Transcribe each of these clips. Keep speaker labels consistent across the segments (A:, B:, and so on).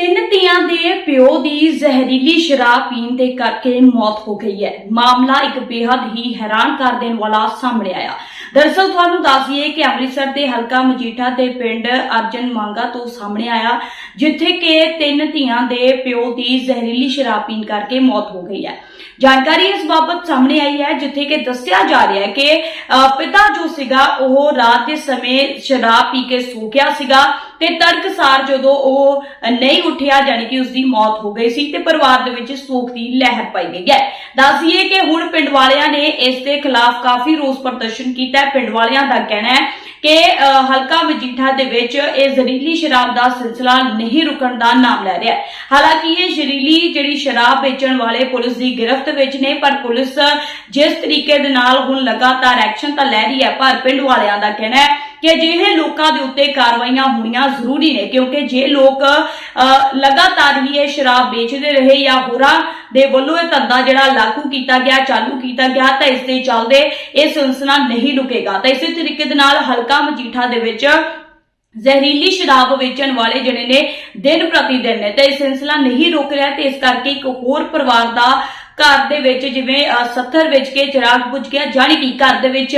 A: ਤਿੰਨ ਧੀਆਂ ਦੇ ਪਿਓ ਦੀ ਜ਼ਹਿਰੀਲੀ ਸ਼ਰਾਬ ਪੀਣ ਦੇ ਕਰਕੇ ਮੌਤ ਹੋ ਗਈ ਹੈ। ਮਾਮਲਾ ਇੱਕ ਬੇहद ਹੀ ਹੈਰਾਨ ਕਰ ਦੇਣ ਵਾਲਾ ਸਾਹਮਣੇ ਆਇਆ। ਦਰਅਸਲ ਤੁਹਾਨੂੰ ਦੱਸੀਏ ਕਿ ਅੰਮ੍ਰਿਤਸਰ ਦੇ ਹਲਕਾ ਮਜੀਠਾ ਦੇ ਪਿੰਡ ਅਰਜਨ ਮੰਗਾ ਤੋਂ ਸਾਹਮਣੇ ਆਇਆ ਜਿੱਥੇ ਕਿ ਤਿੰਨ ਧੀਆਂ ਦੇ ਪਿਓ ਦੀ ਜ਼ਹਿਰੀਲੀ ਸ਼ਰਾਬ ਪੀਣ ਕਰਕੇ ਮੌਤ ਹੋ ਗਈ ਹੈ। ਜਾਣਕਾਰੀ ਇਸ ਬਾਬਤ ਸਾਹਮਣੇ ਆਈ ਹੈ ਜਿੱਥੇ ਕਿ ਦੱਸਿਆ ਜਾ ਰਿਹਾ ਹੈ ਕਿ ਅ, ਪਿਤਾ ਜੋ ਸੀਗਾ ਉਹ ਰਾਤ ਦੇ ਸਮੇਂ ਸ਼ਰਾਬ ਪੀ ਕੇ ਸੋ ਗਿਆ ਸੀਗਾ। ਤੇ ਤਰਕਸਾਰ ਜਦੋਂ ਉਹ ਨਹੀਂ ਉੱਠਿਆ, ਜਾਣੀ ਕਿ ਉਸ ਦੀ ਮੌਤ ਹੋ ਗਈ ਸੀ, ਤੇ ਪਰਿਵਾਰ ਦੇ ਵਿੱਚ ਸੋਗ ਦੀ ਲਹਿਰ ਪਾਈ ਗਈ ਹੈ। ਦੱਸੀਏ ਕਿ ਹੁਣ ਪਿੰਡ ਵਾਲਿਆਂ ਨੇ ਇਸ ਦੇ ਖਿਲਾਫ ਕਾਫੀ ਰੋਸ ਪ੍ਰਦਰਸ਼ਨ ਕੀਤਾ ਹੈ। ਪਿੰਡ ਵਾਲਿਆਂ ਦਾ ਕਹਿਣਾ ਹੈ ਕਿ ਹਲਕਾ ਮਜੀਠਾ ਦੇ ਵਿੱਚ ਇਹ ਜ਼ਹਿਰੀਲੀ ਸ਼ਰਾਬ ਦਾ ਸਿਲਸਿਲਾ ਨਹੀਂ ਰੁਕਣ ਦਾ ਨਾਮ ਲੈ ਰਿਹਾ ਹਾਲਾਂਕਿ ਇਹ ਜ਼ਹਿਰੀਲੀ ਜਿਹੜੀ ਸ਼ਰਾਬ ਵੇਚਣ ਵਾਲੇ ਪੁਲਿਸ ਦੀ ਗ੍ਰਿਫ਼ਤ ਵਿੱਚ ਨੇ, ਪਰ ਪੁਲਿਸ ਜਿਸ ਤਰੀਕੇ ਦੇ ਨਾਲ ਹੁਣ ਲਗਾਤਾਰ ਐਕਸ਼ਨ ਤਾਂ ਲੈ ਰਹੀ ਹੈ, ਪਰ ਪਿੰਡ ਵਾਲਿਆਂ ਦਾ ਕਹਿਣਾ ਹੈ ਕਿ ਅਜਿਹੇ ਲੋਕਾਂ ਦੇ ਉੱਤੇ ਕਾਰਵਾਈਆਂ ਹੋਣੀਆਂ ਜ਼ਰੂਰੀ ਨੇ ਕਿਉਂਕਿ ਜੇ ਲੋਕ ਲਗਾਤਾਰ ਹੀ ਇਹ ਸ਼ਰਾਬ ਵੇਚਦੇ ਰਹੇ ਜਾਂ ਹੋਰਾਂ ਦੇ ਵੱਲੋਂ ਇਹ ਧੰਦਾ ਜਿਹੜਾ ਲਾਗੂ ਕੀਤਾ ਗਿਆ ਚਾਲੂ ਕੀਤਾ ਗਿਆ ਤਾਂ ਇਸ ਦੇ ਚੱਲਦੇ ਇਹ ਸਿਲਸਿਲਾ ਨਹੀਂ ਰੁਕੇਗਾ। ਤਾਂ ਇਸੇ ਤਰੀਕੇ ਦੇ ਨਾਲ ਹਲਕਾ ਮਜੀਠਾ ਦੇ ਵਿੱਚ ਜ਼ਹਿਰੀਲੀ ਸ਼ਰਾਬ ਵੇਚਣ ਵਾਲੇ ਜਿਹੜੇ ਨੇ ਦਿਨ ਪ੍ਰਤੀ ਦਿਨ ਨੇ ਤੇ ਇਹ ਸਿਲਸਿਲਾ ਨਹੀਂ ਰੁਕ ਰਿਹਾ ਤੇ ਇਸ ਕਰਕੇ ਇੱਕ ਹੋਰ ਪਰਿਵਾਰ ਦਾ ਘਰ ਦੇ ਵਿੱਚ ਜਿਵੇਂ ਅ, 70 ਵੇਚ ਕੇ ਚਿਰਾਗ ਬੁਝ ਗਿਆ ਜਾਣੀ ਕਿ ਘਰ ਦੇ ਵਿੱਚ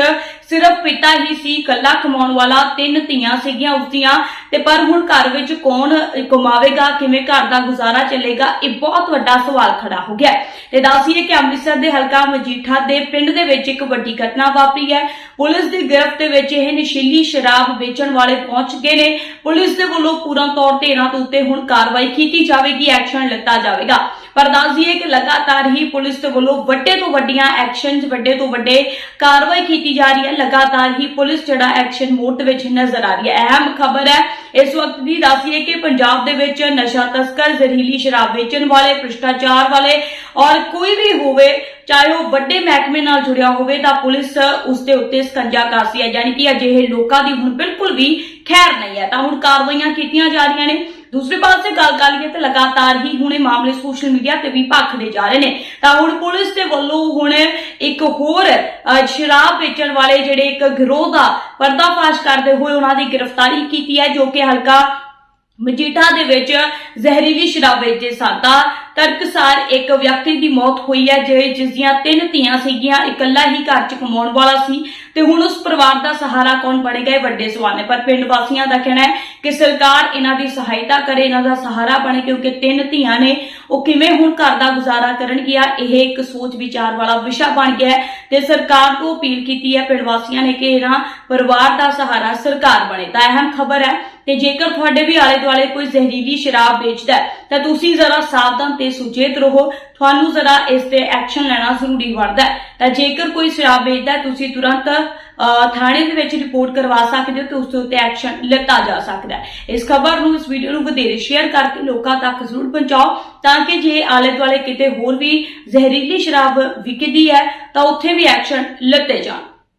A: ਸਿਰਫ ਪਿਤਾ ਹੀ ਸੀ ਇਕੱਲਾ ਕਮਾਉਣ ਵਾਲਾ ਤਿੰਨ ਧੀਆਂ ਸੀਗੀਆਂ ਉਸਦੀਆਂ ਤੇ ਪਰ ਹੁਣ ਘਰ ਵਿੱਚ ਕੌਣ ਕਮਾਵੇਗਾ ਕਿਵੇਂ ਘਰ ਦਾ ਗੁਜ਼ਾਰਾ ਚੱਲੇਗਾ, ਇਹ ਬਹੁਤ ਵੱਡਾ ਸਵਾਲ ਖੜਾ ਹੋ ਗਿਆ ਤੇ ਦੱਸੀਏ ਕਿ ਅੰਮ੍ਰਿਤਸਰ ਦੇ ਹਲਕਾ ਮਜੀਠਾ ਦੇ ਪਿੰਡ ਦੇ ਵਿੱਚ ਇੱਕ ਵੱਡੀ ਘਟਨਾ ਵਾਪਰੀ ਹੈ। ਪੁਲਿਸ ਦੀ ਗ੍ਰਿਫਤ ਦੇ ਵਿੱਚ ਇਹ ਨਸ਼ੀਲੀ ਸ਼ਰਾਬ ਵੇਚਣ ਵਾਲੇ ਪਹੁੰਚ ਗਏ ਨੇ। ਪੁਲਿਸ ਦੇ ਵੱਲੋਂ ਪੂਰਨ ਤੌਰ ਤੇ ਇਹਨਾਂ ਦੇ ਉੱਤੇ ਹੁਣ ਕਾਰਵਾਈ ਕੀਤੀ ਜਾਵੇਗੀ, ਐਕਸ਼ਨ ਲਿੱਤਾ ਜਾਵੇਗਾ। ਪਰ ਦੱਸਦੀਏ ਕਿ ਲਗਾਤਾਰ ਹੀ ਪੁਲਿਸ ਦੇ ਵੱਲੋਂ ਵੱਡੇ ਤੋਂ ਵੱਡੀਆਂ ਐਕਸ਼ਨਸ ਵੱਡੇ ਤੋਂ ਵੱਡੇ ਕਾਰਵਾਈ ਕੀਤੀ ਜਾ ਰਹੀ ਹੈ। ਲਗਾਤਾਰ ਹੀ ਪੁਲਿਸ ਜਿਹੜਾ ਐਕਸ਼ਨ ਮੋਡ ਦੇ ਵਿੱਚ ਨਜ਼ਰ ਆ ਰਹੀ ਹੈ। ਅਹਿਮ ਖਬਰ ਹੈ ਇਸ ਵਕਤ ਦੀ ਦੱਸੀਏ ਕਿ ਪੰਜਾਬ ਦੇ ਵਿੱਚ ਨਸ਼ਾ ਤਸਕਰ, ਜ਼ਹਿਰੀਲੀ ਸ਼ਰਾਬ ਵੇਚਣ ਵਾਲੇ, ਭ੍ਰਿਸ਼ਟਾਚਾਰ ਵਾਲੇ ਔਰ ਕੋਈ ਵੀ ਹੋਵੇ, ਚਾਹੇ ਉਹ ਵੱਡੇ ਮਹਿਕਮੇ ਨਾਲ ਜੁੜਿਆ ਹੋਵੇ ਤਾਂ ਪੁਲਿਸ ਉਸ ਦੇ ਉੱਤੇ ਸਕੰਜਾ ਕਾਸੀ ਹੈ, ਯਾਨੀ ਕਿ ਅਜਿਹੇ ਲੋਕਾਂ ਦੀ ਹੁਣ ਬਿਲਕੁਲ ਵੀ ਖੈਰ ਨਹੀਂ ਹੈ। ਤਾਂ ਹੁਣ ਕਾਰਵਾਈਆਂ ਕੀਤੀਆਂ ਜਾ ਰਹੀਆਂ ਨੇ। ਦੂਸਰੇ ਪਾਸੇ ਗੱਲ ਕਰ ਲਈਏ ਤਾਂ ਲਗਾਤਾਰ ਹੀ ਹੁਣ ਇਹ ਮਾਮਲੇ ਸੋਸ਼ਲ ਮੀਡੀਆ ਤੇ ਵੀ ਭਖਦੇ ਜਾ ਰਹੇ ਨੇ। ਤਾਂ ਹੁਣ ਪੁਲਿਸ ਦੇ ਵੱਲੋਂ ਇੱਕ ਹੋਰ ਸ਼ਰਾਬ ਵੇਚਣ ਵਾਲੇ ਜਿਹੜੇ ਇੱਕ ਗਿਰੋਹ ਦਾ ਪਰਦਾਫਾਸ਼ ਕਰਦੇ ਹੋਏ ਉਹਨਾਂ ਦੀ ਗ੍ਰਿਫਤਾਰੀ ਕੀਤੀ ਹੈ, ਜੋ ਕਿ ਹਲਕਾ ਮਜੀਠਾ ਦੇ ਵਿੱਚ ਜ਼ਹਿਰੀਲੀ ਸ਼ਰਾਬ ਵੇਚਦੇ ਸਨ। ਤਾਂ ਤਰਕਸਾਰ ਇੱਕ ਵਿਅਕਤੀ ਦੀ ਮੌਤ ਹੋਈ ਹੈ ਜਿ- ਜਿਸ ਦੀਆਂ ਤਿੰਨ ਧੀਆਂ ਸੀਗੀਆਂ, ਇਕੱਲਾ ਹੀ ਘਰ 'ਚ ਕਮਾਉਣ ਵਾਲਾ ਸੀ ਤੇ ਹੁਣ ਉਸ ਪਰਿਵਾਰ ਦਾ ਸਹਾਰਾ ਕੌਣ ਬਣੇਗਾ ਇਹ ਵੱਡੇ ਸਵਾਲ ਨੇ। ਪਰ ਪਿੰਡ ਵਾਸੀਆਂ ਦਾ ਕਹਿਣਾ ਹੈ ਕਿ ਸਰਕਾਰ ਇਹਨਾਂ ਦੀ ਸਹਾਇਤਾ ਕਰੇ, ਇਹਨਾਂ ਦਾ ਸਹਾਰਾ ਬਣੇ, ਕਿਉਂਕਿ ਤਿੰਨ ਧੀਆਂ ਨੇ, ਉਹ ਕਿਵੇਂ ਹੁਣ ਘਰ ਦਾ ਗੁਜ਼ਾਰਾ ਕਰਨਗੀਆਂ ਇਹ ਇੱਕ ਸੋਚ ਵਿਚਾਰ ਵਾਲਾ ਵਿਸ਼ਾ ਬਣ ਗਿਆ ਹੈ ਤੇ ਸਰਕਾਰ ਤੋਂ ਅਪੀਲ ਕੀਤੀ ਹੈ ਪਿੰਡ ਵਾਸੀਆਂ ਨੇ ਕਿ ਇਹਨਾਂ ਪਰਿਵਾਰ ਦਾ ਸਹਾਰਾ ਸਰਕਾਰ ਬਣੇ ਤਾਂ ਅਹਿਮ ਖਬਰ ਹੈ ਤੇ ਜੇਕਰ ਤੁਹਾਡੇ ਵੀ ਆਲੇ ਦੁਆਲੇ ਕੋਈ ਜ਼ਹਿਰੀਲੀ ਸ਼ਰਾਬ ਵੇਚਦਾ ਹੈ ਤਾਂ ਤੁਸੀਂ ਜ਼ਰਾ ਸਾਵਧਾਨ ਤੇ ਸੁਚੇਤ ਰਹੋ। ਤੁਹਾਨੂੰ ਜ਼ਰਾ ਇਸ ਤੇ ਐਕਸ਼ਨ ਲੈਣਾ ਜ਼ਰੂਰੀ ਬਣਦਾ ਹੈ। ਤਾਂ ਜੇਕਰ ਕੋਈ ਸ਼ਰਾਬ ਵੇਚਦਾ ਤੁਸੀਂ ਤੁਰੰਤ ਥਾਣੇ ਦੇ ਵਿੱਚ ਰਿਪੋਰਟ ਕਰਵਾ ਸਕਦੇ ਹੋ ਤੇ ਉਸ ਦੇ ਉੱਤੇ ਐਕਸ਼ਨ ਲਿੱਤਾ ਜਾ ਸਕਦਾ ਹੈ। ਇਸ ਖਬਰ ਨੂੰ, ਇਸ ਵੀਡੀਓ ਨੂੰ ਵਧੇਰੇ ਸ਼ੇਅਰ ਕਰਕੇ ਲੋਕਾਂ ਤੱਕ ਜ਼ਰੂਰ ਪਹੁੰਚਾਓ ਤਾਂ ਕਿ ਜੇ ਆਲੇ ਦੁਆਲੇ ਕਿਤੇ ਹੋਰ ਵੀ ਜ਼ਹਿਰੀਲੀ ਸ਼ਰਾਬ ਵਿਕਦੀ ਹੈ, ਤਾਂ ਉੱਥੇ ਵੀ ਐਕਸ਼ਨ ਲਿੱਤੇ ਜਾਣ।